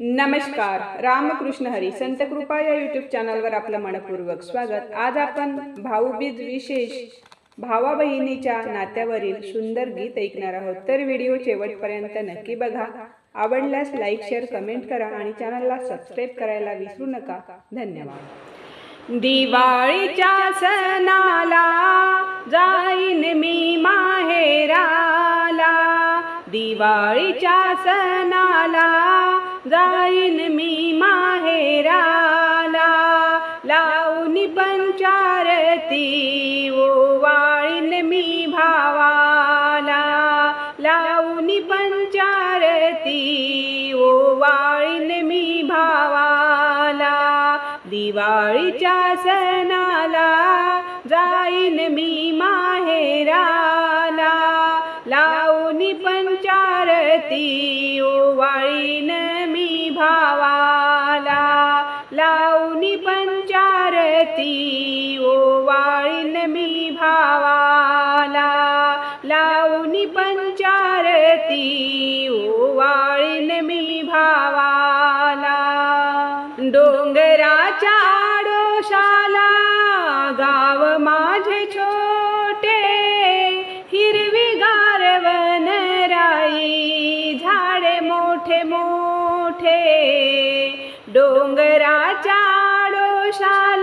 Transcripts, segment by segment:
नमस्कार. रामकृष्ण हरी. संत कृपा या युट्यूब चॅनलवर आपलं मनपूर्वक स्वागत. आज आपण भाऊबीज विशेष भावा बहिणीच्या नात्यावरील सुंदर गीत ऐकणार आहोत. तर व्हिडिओ शेवटपर्यंत नक्की बघा. आवडल्यास लाईक शेअर कमेंट करा आणि चॅनलला सबस्क्राईब करायला विसरू नका. धन्यवाद. दिवाळीच्या सणाला जाईन मी माहेराला. दिवाळीच्या सणाला जाईन मी माहेराला. लावणी पंचारती ओवाळीन मी भावाला. लावणी पंचारती ओवाळीन मी भावाला. दिवाळीच्या सणाला जाईन मी माहेराला. लावणी पंचारती ओवाळी भावाला लावणी पंचारती ओवाळीन मी भावाला. डोंगराच्या आडोशाला गाव माझे छोटे हिरवी गारवन राई झाडे मोठे मोठे. डोंगराच्या आडोशाला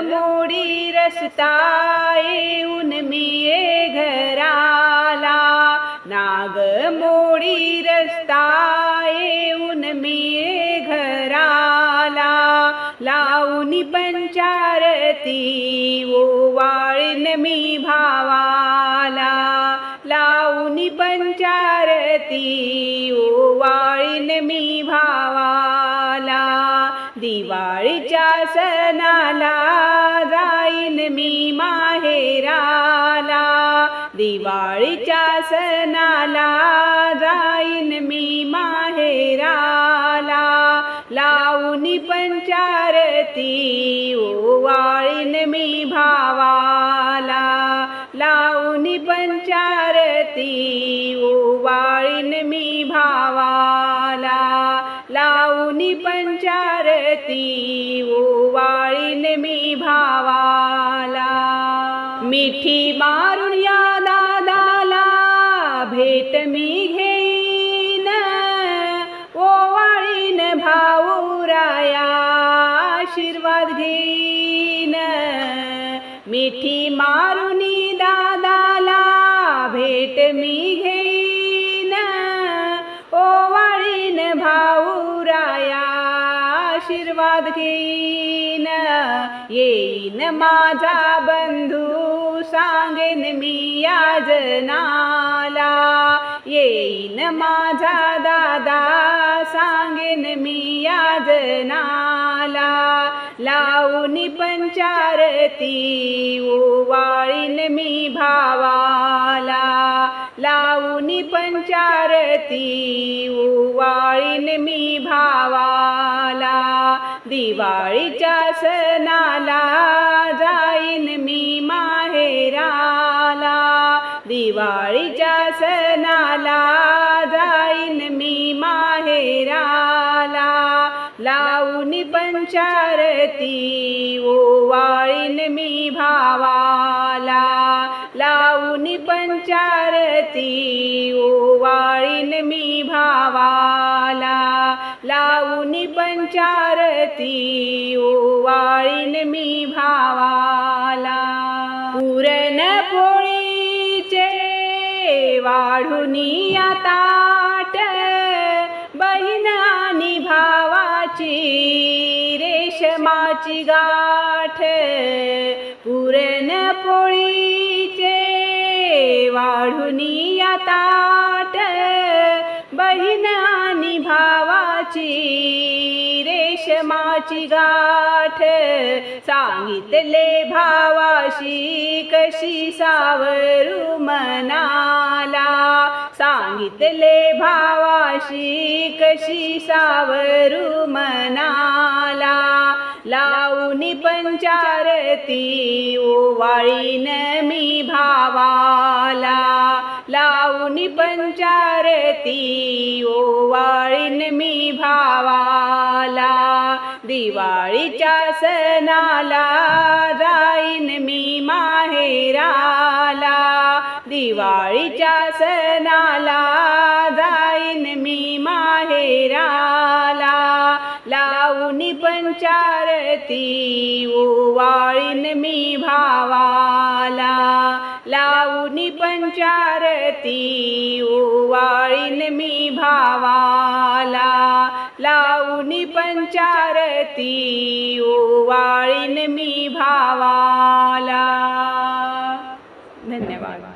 मोडी रस्ता येऊन मी ये घराला. नाग मोडी रस्ता येऊन मी ये घराला. लावणी पंचारती ओवाळीन मी भावाला. लावणी पंचारती ओवाळीन मी भावा दिवाळीच्या सणाला जाईन मी माहेराला. दिवाळीच्या सणाला जाईन मी माहेराला. लावणी पंचारती ओवाळीन मी भावाला. लावणी पंचारती ओवाळीन मी भावाला. लावणी पंचारती ओवाळीन मी भावाला. मिठी मारून या दादाला भेट मी घेईन. ओवाळीन भाऊराया आशीर्वाद घेईन. मिठी मारुनी दादाला भेट मी घेईन. आशीर्वाद घेईन येईन माझा बंधू सांगेन मी याजनाला येईन माझा दादा सांगेन मी याजनाला लावून पंचारती ओवाळीन मी भावाला लावून पंचारती ओवाळीन मी भावा दिवाळीच्या सणाला जाईन मी माहेराला. दिवाळीच्या सणाला जाईन मी माहेराला. लावणी पंचारती ओवाळीन मी भावाला. लावणी पंचारती ओवाळीन मी भावाला. लावणी पंचारती ओवाळीन मी भावाला. पुरण पोळीचे या ताट बहीण आणि भावाची रेशमाची गाठ. पुरण पोळीचे वाढुनी ताट बहीण आणि रेशमाची रेशमाची गाठ. सांगितले भावाशी कशी सावरू मनाला. सांगितले भावाशी कशी सावरू मनाला. लावणी पंचारती ओवाळीन मी भावाला. लावणी पंचारती ओवाळीन मी भावाला. दिवाळीच्या सणाला जाईन मी माहेराला. दिवाळीच्या सणाला जाईन मी माहेराला. लावणी पंचारती ओवाळीन मी भावा ती ओवाळीन मी भावाला लावून पंचारती ओवाळीन मी भावाला. धन्यवाद.